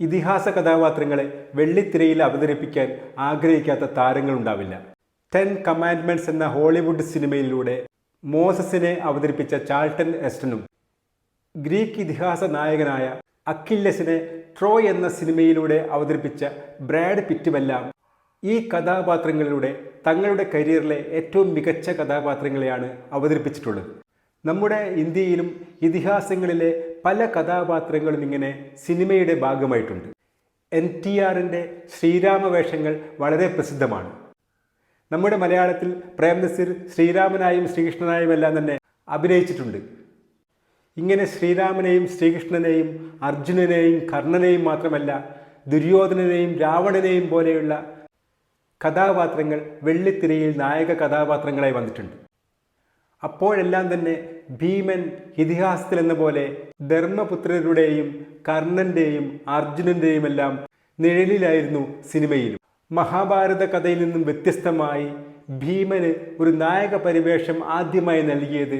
ഇതിഹാസ കഥാപാത്രങ്ങളെ വെള്ളിത്തിരയിൽ അവതരിപ്പിക്കാൻ ആഗ്രഹിക്കാത്ത താരങ്ങളുണ്ടാവില്ല. ടെൻ കമാൻഡ്മെന്റ്സ് എന്ന ഹോളിവുഡ് സിനിമയിലൂടെ മോസസിനെ അവതരിപ്പിച്ച ചാൾട്ടൻ എസ്റ്റനും ഗ്രീക്ക് ഇതിഹാസ നായകനായ അക്കില്ലസിനെ ട്രോയ് എന്ന സിനിമയിലൂടെ അവതരിപ്പിച്ച ബ്രാഡ് പിറ്റുമെല്ലാം ഈ കഥാപാത്രങ്ങളിലൂടെ തങ്ങളുടെ കരിയറിലെ ഏറ്റവും മികച്ച കഥാപാത്രങ്ങളെയാണ് അവതരിപ്പിച്ചിട്ടുള്ളത്. നമ്മുടെ ഇന്ത്യയിലും ഇതിഹാസങ്ങളിലെ പല കഥാപാത്രങ്ങളും ഇങ്ങനെ സിനിമയുടെ ഭാഗമായിട്ടുണ്ട്. എൻ ടി ആറിന്റെ ശ്രീരാമവേഷങ്ങൾ വളരെ പ്രസിദ്ധമാണ്. നമ്മുടെ മലയാളത്തിൽ പ്രേംനസീർ ശ്രീരാമനായും ശ്രീകൃഷ്ണനായും എല്ലാം തന്നെ അഭിനയിച്ചിട്ടുണ്ട്. ഇങ്ങനെ ശ്രീരാമനെയും ശ്രീകൃഷ്ണനെയും അർജുനനെയും കർണനെയും മാത്രമല്ല ദുര്യോധനനെയും രാവണനെയും പോലെയുള്ള കഥാപാത്രങ്ങൾ വെള്ളിത്തിരയിൽ നായക കഥാപാത്രങ്ങളായി വന്നിട്ടുണ്ട്. അപ്പോഴെല്ലാം തന്നെ ഭീമൻ ഇതിഹാസത്തിൽ എന്ന പോലെ ധർമ്മപുത്രരുടെയും കർണന്റെയും അർജുനന്റെയും എല്ലാം നിഴലിലായിരുന്നു സിനിമയിലും. മഹാഭാരത കഥയിൽ നിന്നും വ്യത്യസ്തമായി ഭീമന് ഒരു നായക പരിവേഷം ആദ്യമായി നൽകിയത്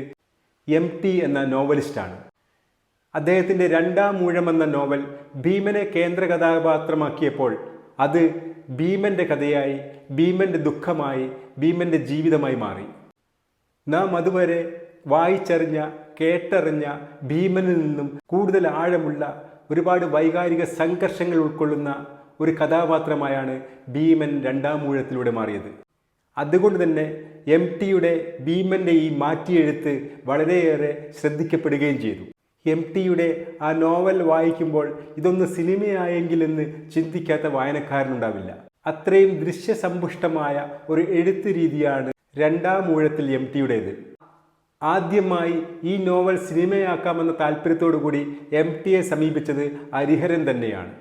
എം ടി എന്ന നോവലിസ്റ്റാണ്. അദ്ദേഹത്തിന്റെ രണ്ടാം മൂഴം എന്ന നോവൽ ഭീമനെ കേന്ദ്ര കഥാപാത്രമാക്കിയപ്പോൾ അത് ഭീമന്റെ കഥയായി ഭീമന്റെ ദുഃഖമായി ഭീമന്റെ ജീവിതമായി മാറി. നാം അതുവരെ വായിച്ചറിഞ്ഞ കേട്ടറിഞ്ഞ ഭീമനിൽ നിന്നും കൂടുതൽ ആഴമുള്ള ഒരുപാട് വൈകാരിക സംഘർഷങ്ങൾ ഉൾക്കൊള്ളുന്ന ഒരു കഥാപാത്രമായാണ് ഭീമൻ രണ്ടാം മൂഴത്തിലൂടെ മാറിയത്. അതുകൊണ്ട് തന്നെ എം ടിയുടെ ഭീമന്റെ ഈ മാറ്റിയെഴുത്ത് വളരെയേറെ ശ്രദ്ധിക്കപ്പെടുകയും ചെയ്തു. എം ടിയുടെ ആ നോവൽ വായിക്കുമ്പോൾ ഇതൊന്ന് സിനിമയായെങ്കിലെന്ന് ചിന്തിക്കാത്ത വായനക്കാരനുണ്ടാവില്ല. അത്രയും ദൃശ്യസമ്പുഷ്ടമായ ഒരു എഴുത്ത് രീതിയാണ് രണ്ടാം മൂഴത്തിൽ എം ടിയുടേത് ആദ്യമായി ഈ നോവൽ സിനിമയാക്കാമെന്ന താല്പര്യത്തോടു കൂടി എം ടിയെ സമീപിച്ചത് ഹരിഹരൻ തന്നെയാണ്.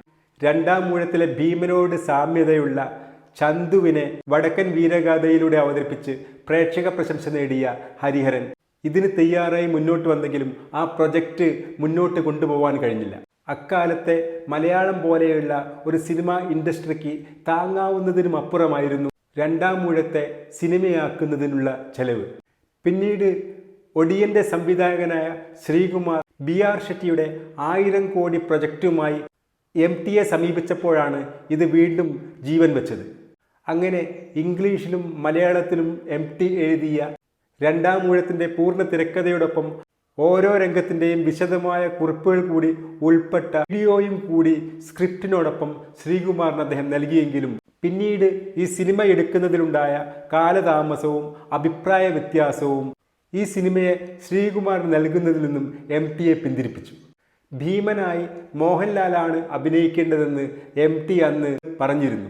രണ്ടാം മൂഴത്തിലെ ഭീമനോട് സാമ്യതയുള്ള ചന്തുവിനെ വടക്കൻ വീരഗാഥയിലൂടെ അവതരിപ്പിച്ച് പ്രേക്ഷക പ്രശംസ നേടിയ ഹരിഹരൻ ഇതിന് തയ്യാറായി മുന്നോട്ട് വന്നെങ്കിലും ആ പ്രൊജക്റ്റ് മുന്നോട്ട് കൊണ്ടുപോകാൻ കഴിഞ്ഞില്ല. അക്കാലത്തെ മലയാളം പോലെയുള്ള ഒരു സിനിമ ഇൻഡസ്ട്രിക്ക് താങ്ങാവുന്നതിനും അപ്പുറമായിരുന്നു രണ്ടാം മൂഴത്തെ സിനിമയാക്കുന്നതിനുള്ള ചെലവ്. പിന്നീട് ഒടിയന്റെ സംവിധായകനായ ശ്രീകുമാർ ബി ആർ ഷെട്ടിയുടെ ആയിരം കോടി പ്രൊജക്റ്റുമായി എം ടിയെ സമീപിച്ചപ്പോഴാണ് ഇത് വീണ്ടും ജീവൻ വെച്ചത്. അങ്ങനെ ഇംഗ്ലീഷിലും മലയാളത്തിലും എം ടി എഴുതിയ രണ്ടാം മൂഴത്തിന്റെ പൂർണ തിരക്കഥയോടൊപ്പം ഓരോ രംഗത്തിന്റെയും വിശദമായ കുറിപ്പുകൾ കൂടി ഉൾപ്പെട്ട വീഡിയോയും കൂടി സ്ക്രിപ്റ്റിനോടൊപ്പം ശ്രീകുമാറിന് അദ്ദേഹം നൽകിയെങ്കിലും പിന്നീട് ഈ സിനിമ എടുക്കുന്നതിലുണ്ടായ കാലതാമസവും അഭിപ്രായ വ്യത്യാസവും ഈ സിനിമയെ ശ്രീകുമാറിന് നൽകുന്നതിൽ നിന്നും എം ടിയെ പിന്തിരിപ്പിച്ചു. ഭീമനായി മോഹൻലാലാണ് അഭിനയിക്കേണ്ടതെന്ന് എം ടി അന്ന് പറഞ്ഞിരുന്നു.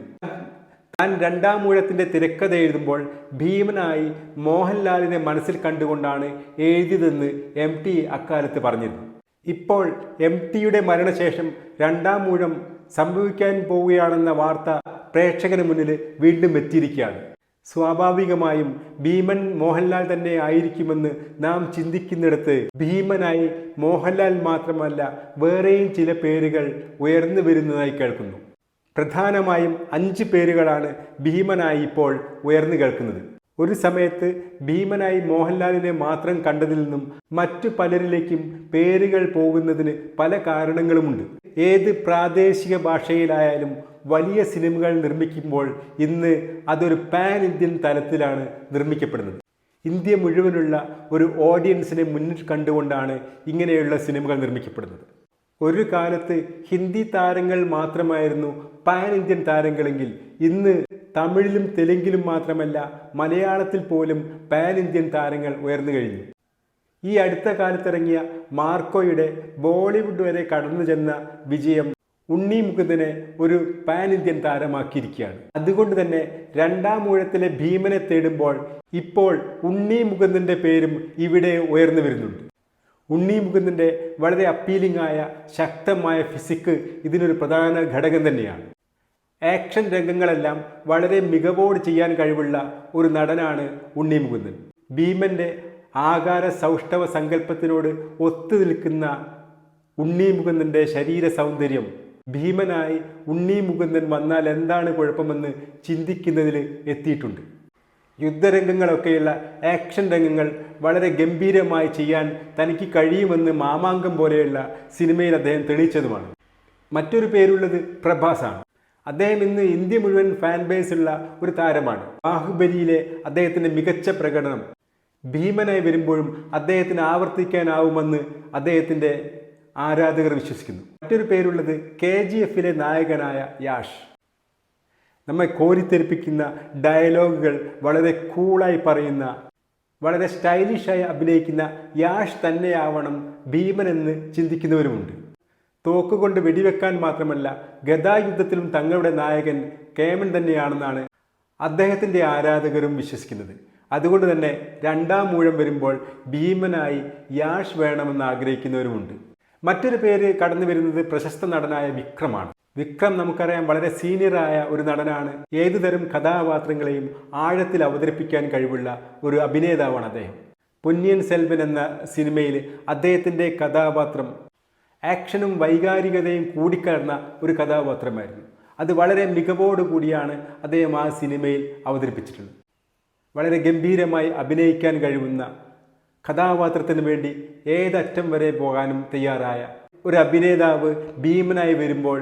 താൻ രണ്ടാം മൂഴത്തിന്റെ തിരക്കഥ എഴുതുമ്പോൾ ഭീമനായി മോഹൻലാലിനെ മനസ്സിൽ കണ്ടുകൊണ്ടാണ് എഴുതിയതെന്ന് എം ടി അക്കാലത്ത് പറഞ്ഞിരുന്നു. ഇപ്പോൾ എം ടിയുടെ മരണശേഷം രണ്ടാം മൂഴം സംഭവിക്കാൻ പോവുകയാണെന്ന വാർത്ത പ്രേക്ഷകന് മുന്നിൽ വീണ്ടും എത്തിയിരിക്കുകയാണ്. സ്വാഭാവികമായും ഭീമൻ മോഹൻലാൽ തന്നെ ആയിരിക്കുമെന്ന് നാം ചിന്തിക്കുന്നിടത്ത് ഭീമനായി മോഹൻലാൽ മാത്രമല്ല വേറെയും ചില പേരുകൾ ഉയർന്നു വരുന്നതായി കേൾക്കുന്നു. പ്രധാനമായും അഞ്ച് പേരുകളാണ് ഭീമനായി ഇപ്പോൾ ഉയർന്നു കേൾക്കുന്നത്. ഒരു സമയത്ത് ഭീമനായി മോഹൻലാലിനെ മാത്രം കണ്ടതിൽ നിന്നും മറ്റു പലരിലേക്കും പേരുകൾ പോകുന്നതിന് പല കാരണങ്ങളുമുണ്ട്. ഏത് പ്രാദേശിക ഭാഷയിലായാലും വലിയ സിനിമകൾ നിർമ്മിക്കുമ്പോൾ ഇന്ന് അതൊരു പാൻ ഇന്ത്യൻ തലത്തിലാണ് നിർമ്മിക്കപ്പെടുന്നത്. ഇന്ത്യ മുഴുവനുള്ള ഒരു ഓഡിയൻസിനെ മുന്നിൽ കണ്ടുകൊണ്ടാണ് ഇങ്ങനെയുള്ള സിനിമകൾ നിർമ്മിക്കപ്പെടുന്നത്. ഒരു കാലത്ത് ഹിന്ദി താരങ്ങൾ മാത്രമായിരുന്നു പാൻ ഇന്ത്യൻ താരങ്ങളെങ്കിൽ ഇന്ന് തമിഴിലും തെലുങ്കിലും മാത്രമല്ല മലയാളത്തിൽ പോലും പാൻ ഇന്ത്യൻ താരങ്ങൾ ഉയർന്നു കഴിഞ്ഞു. ഈ അടുത്ത കാലത്തിറങ്ങിയ മാർക്കോയുടെ ബോളിവുഡ് വരെ കടന്നു ചെന്ന വിജയം ഉണ്ണി മുകുന്ദനെ ഒരു പാൻ ഇന്ത്യൻ താരമാക്കിയിരിക്കുകയാണ്. അതുകൊണ്ട് തന്നെ രണ്ടാം ഊഴത്തിലെ ഭീമനെ തേടുമ്പോൾ ഇപ്പോൾ ഉണ്ണി മുകുന്ദന്റെ പേരും ഇവിടെ ഉയർന്നു വരുന്നുണ്ട്. ഉണ്ണി മുകുന്ദന്റെ വളരെ അപ്പീലിംഗ് ആയ ശക്തമായ ഫിസിക്ക് ഇതിനൊരു പ്രധാന ഘടകം തന്നെയാണ്. ആക്ഷൻ രംഗങ്ങളെല്ലാം വളരെ മികവോട് ചെയ്യാൻ കഴിവുള്ള ഒരു നടനാണ് ഉണ്ണി മുകുന്ദൻ. ഭീമന്റെ ആകാര സൗഷ്ഠവ സങ്കല്പത്തിനോട് ഒത്തു നിൽക്കുന്ന ഉണ്ണി മുകുന്ദന്റെ ശരീര സൗന്ദര്യം ഭീമനായി ഉണ്ണി മുകുന്ദൻ വന്നാൽ എന്താണ് കുഴപ്പമെന്ന് ചിന്തിക്കുന്നതിൽ എത്തിയിട്ടുണ്ട്. യുദ്ധരംഗങ്ങളൊക്കെയുള്ള ആക്ഷൻ രംഗങ്ങൾ വളരെ ഗംഭീരമായി ചെയ്യാൻ തനിക്ക് കഴിയുമെന്ന് മാമാങ്കം പോലെയുള്ള സിനിമയിൽ അദ്ദേഹം തെളിയിച്ചതുമാണ്. മറ്റൊരു പേരുള്ളത് പ്രഭാസാണ്. അദ്ദേഹം ഇന്ന് ഇന്ത്യ മുഴുവൻ ഫാൻ ബേസ് ഉള്ള ഒരു താരമാണ്. ബാഹുബലിയിലെ അദ്ദേഹത്തിന്റെ മികച്ച പ്രകടനം ഭീമനായി വരുമ്പോഴും അദ്ദേഹത്തിന് ആവർത്തിക്കാനാവുമെന്ന് അദ്ദേഹത്തിന്റെ ആരാധകർ വിശ്വസിക്കുന്നു. മറ്റൊരു പേരുള്ളത് കെ ജി എഫിലെ നായകനായ യാഷ്. നമ്മെ കോരിത്തെരിപ്പിക്കുന്ന ഡയലോഗുകൾ വളരെ കൂളായി പറയുന്ന വളരെ സ്റ്റൈലിഷായി അഭിനയിക്കുന്ന യാഷ് തന്നെയാവണം ഭീമൻ എന്ന് ചിന്തിക്കുന്നവരുമുണ്ട് തോക്കുകൊണ്ട് വെടിവെക്കാൻ മാത്രമല്ല ഗതായുദ്ധത്തിലും തങ്ങളുടെ നായകൻ കേമൻ തന്നെയാണെന്നാണ് അദ്ദേഹത്തിന്റെ ആരാധകരും വിശ്വസിക്കുന്നത്. അതുകൊണ്ട് തന്നെ രണ്ടാം മൂഴം വരുമ്പോൾ ഭീമനായി യാഷ് വേണമെന്ന് ആഗ്രഹിക്കുന്നവരുമുണ്ട്. മറ്റൊരു പേര് കടന്നു വരുന്നത് പ്രശസ്ത നടനായ വിക്രമാണ്. വിക്രം നമുക്കറിയാം വളരെ സീനിയറായ ഒരു നടനാണ്. ഏതുതരം കഥാപാത്രങ്ങളെയും ആഴത്തിൽ അവതരിപ്പിക്കാൻ കഴിവുള്ള ഒരു അഭിനേതാവാണ് അദ്ദേഹം. പൊന്നിയൻ സെൽവൻ എന്ന സിനിമയിൽ അദ്ദേഹത്തിന്റെ കഥാപാത്രം ആക്ഷനും വൈകാരികതയും കൂടിക്കലർന്ന ഒരു കഥാപാത്രമായിരുന്നു. അത് വളരെ മികവോടുകൂടിയാണ് അദ്ദേഹം ആ സിനിമയിൽ അവതരിപ്പിച്ചിട്ടുള്ളത്. വളരെ ഗംഭീരമായി അഭിനയിക്കാൻ കഴിവുന്ന കഥാപാത്രത്തിന് വേണ്ടി ഏതറ്റം വരെ പോകാനും തയ്യാറായ ഒരു അഭിനേതാവ് ഭീമനായി വരുമ്പോൾ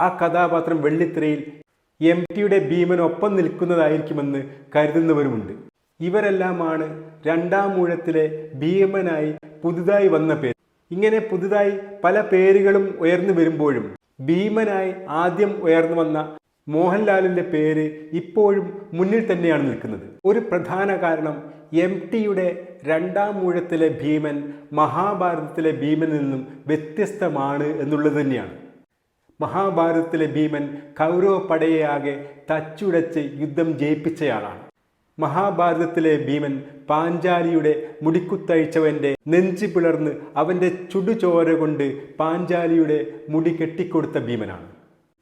ആ കഥാപാത്രം വെള്ളിത്തിരയിൽ എം ടിയുടെ ഭീമനൊപ്പം നിൽക്കുന്നതായിരിക്കുമെന്ന് കരുതുന്നവരുമുണ്ട്. ഇവരെല്ലാമാണ് രണ്ടാം മൂഴത്തിലെ ഭീമനായി പുതുതായി വന്ന പേര്. ഇങ്ങനെ പുതുതായി പല പേരുകളും ഉയർന്നു വരുമ്പോഴും ഭീമനായി ആദ്യം ഉയർന്നു വന്ന മോഹൻലാലിന്റെ പേര് ഇപ്പോഴും മുന്നിൽ തന്നെയാണ് നിൽക്കുന്നത്. ഒരു പ്രധാന കാരണം എം ടിയുടെ രണ്ടാം മൂഴത്തിലെ ഭീമൻ മഹാഭാരതത്തിലെ ഭീമനിൽ നിന്നും വ്യത്യസ്തമാണ് എന്നുള്ളത് തന്നെയാണ്. മഹാഭാരതത്തിലെ ഭീമൻ കൗരവ പടയെയാകെ തച്ചുടച്ച് യുദ്ധം ജയിപ്പിച്ചയാളാണ്. മഹാഭാരതത്തിലെ ഭീമൻ പാഞ്ചാലിയുടെ മുടിക്കുത്തഴിച്ചവന്റെ നെഞ്ചു പിളർന്ന് അവന്റെ ചുടുചോര കൊണ്ട് പാഞ്ചാലിയുടെ മുടി കെട്ടിക്കൊടുത്ത ഭീമനാണ്.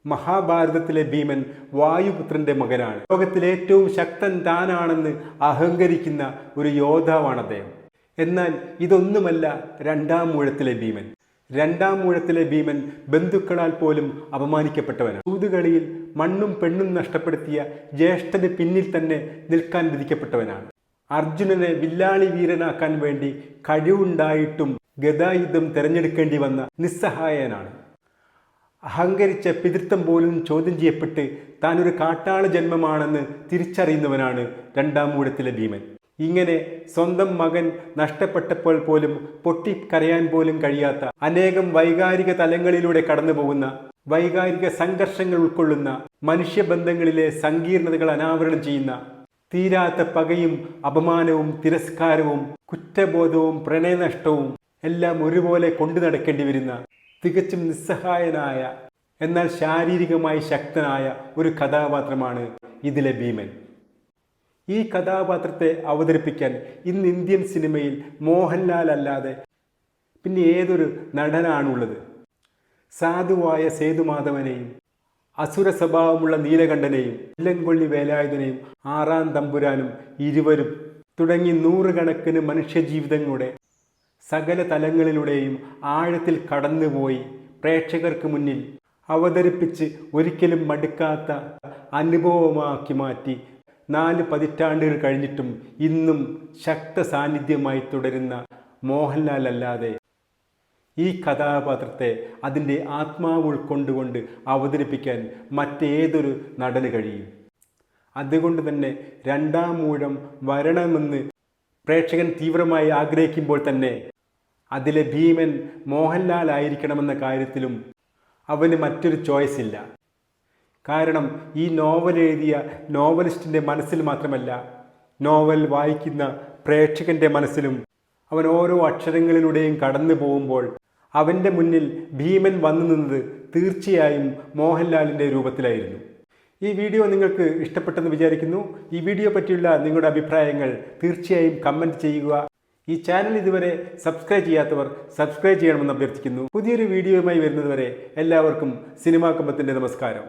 മഹാഭാരതത്തിലെ ഭീമൻ വായുപുത്രന്റെ മകനാണ്. ലോകത്തിലെ ഏറ്റവും ശക്തൻ താനാണെന്ന് അഹങ്കരിക്കുന്ന ഒരു യോദ്ധാവാണ് അദ്ദേഹം. എന്നാൽ ഇതൊന്നുമല്ല രണ്ടാം മൂഴത്തിലെ ഭീമൻ. രണ്ടാം മൂഴത്തിലെ ഭീമൻ ബന്ധുക്കളാൽ പോലും അപമാനിക്കപ്പെട്ടവനാണ്. ഊതുകളിയിൽ മണ്ണും പെണ്ണും നഷ്ടപ്പെടുത്തിയ ജ്യേഷ്ഠന് പിന്നിൽ തന്നെ നിൽക്കാൻ വിധിക്കപ്പെട്ടവനാണ്. അർജുനനെ വില്ലാളി വീരനാക്കാൻ വേണ്ടി കഴിവുണ്ടായിട്ടും ഗതായുദ്ധം തിരഞ്ഞെടുക്കേണ്ടി വന്ന നിസ്സഹായനാണ്. അഹങ്കരിച്ച പിതൃത്വം പോലും ചോദ്യം ചെയ്യപ്പെട്ട് താൻ ഒരു കാട്ടാള ജന്മമാണെന്ന് തിരിച്ചറിയുന്നവനാണ് രണ്ടാം മൂഴത്തിലെ ഭീമൻ. ഇങ്ങനെ സ്വന്തം മകൻ നഷ്ടപ്പെട്ടപ്പോൾ പോലും പൊട്ടിക്കരയാൻ പോലും കഴിയാത്ത അനേകം വൈകാരിക തലങ്ങളിലൂടെ കടന്നുപോകുന്ന വൈകാരിക സംഘർഷങ്ങൾ ഉൾക്കൊള്ളുന്ന മനുഷ്യബന്ധങ്ങളിലെ സങ്കീർണതകൾ അനാവരണം ചെയ്യുന്ന തീരാത്ത പകയും അപമാനവും തിരസ്കാരവും കുറ്റബോധവും പ്രണയനഷ്ടവും എല്ലാം ഒരുപോലെ കൊണ്ടു നടക്കേണ്ടി വരുന്ന തികച്ചും നിസ്സഹായനായ എന്നാൽ ശാരീരികമായി ശക്തനായ ഒരു കഥാപാത്രമാണ് ഇതിലെ ഭീമൻ. ഈ കഥാപാത്രത്തെ അവതരിപ്പിക്കാൻ ഇന്ന് ഇന്ത്യൻ സിനിമയിൽ മോഹൻലാൽ അല്ലാതെ പിന്നെ ഏതൊരു നടനാണുള്ളത്? സാധുവായ സേതുമാധവനെയും അസുര സ്വഭാവമുള്ള നീലകണ്ഠനെയും ഇല്ലങ്കൊള്ളി വേലായുധനെയും ആറാം തമ്പുരാനും ഇരുവരും തുടങ്ങി നൂറുകണക്കിന് മനുഷ്യജീവിതങ്ങളുടെ സകല തലങ്ങളിലൂടെയും ആഴത്തിൽ കടന്നുപോയി പ്രേക്ഷകർക്ക് മുന്നിൽ അവതരിപ്പിച്ച് ഒരിക്കലും മടുക്കാത്ത അനുഭവമാക്കി മാറ്റി. നാല് പതിറ്റാണ്ടുകൾ കഴിഞ്ഞിട്ടും ഇന്നും ശക്ത സാന്നിധ്യമായി തുടരുന്ന മോഹൻലാൽ അല്ലാതെ ഈ കഥാപാത്രത്തെ അതിന്റെ ആത്മാവ് ഉൾക്കൊണ്ടുകൊണ്ട് അവതരിപ്പിക്കാൻ മറ്റേതൊരു നടന് കഴിയും. അതുകൊണ്ട് തന്നെ രണ്ടാം മൂഴം വരണമെന്ന് പ്രേക്ഷകൻ തീവ്രമായി ആഗ്രഹിക്കുമ്പോൾ തന്നെ അതിലെ ഭീമൻ മോഹൻലാൽ ആയിരിക്കണമെന്ന കാര്യത്തിലും അവന് മറ്റൊരു ചോയ്സ് ഇല്ല. കാരണം ഈ നോവൽ എഴുതിയ നോവലിസ്റ്റിന്റെ മനസ്സിൽ മാത്രമല്ല നോവൽ വായിക്കുന്ന പ്രേക്ഷകന്റെ മനസ്സിലും അവൻ ഓരോ അക്ഷരങ്ങളിലൂടെയും കടന്നു പോകുമ്പോൾ അവന്റെ മുന്നിൽ ഭീമൻ വന്നു നിന്നത് തീർച്ചയായും മോഹൻലാലിന്റെ രൂപത്തിലായിരുന്നു. ഈ വീഡിയോ നിങ്ങൾക്ക് ഇഷ്ടപ്പെട്ടെന്ന് വിചാരിക്കുന്നു. ഈ വീഡിയോ പറ്റിയുള്ള നിങ്ങളുടെ അഭിപ്രായങ്ങൾ തീർച്ചയായും കമന്റ് ചെയ്യുക. ഈ ചാനൽ ഇതുവരെ സബ്സ്ക്രൈബ് ചെയ്യാത്തവർ സബ്സ്ക്രൈബ് ചെയ്യണമെന്ന് അഭ്യർത്ഥിക്കുന്നു. പുതിയൊരു വീഡിയോയുമായി വരുന്നതുവരെ എല്ലാവർക്കും സിനിമാ കമ്പത്തിന്റെ നമസ്കാരം.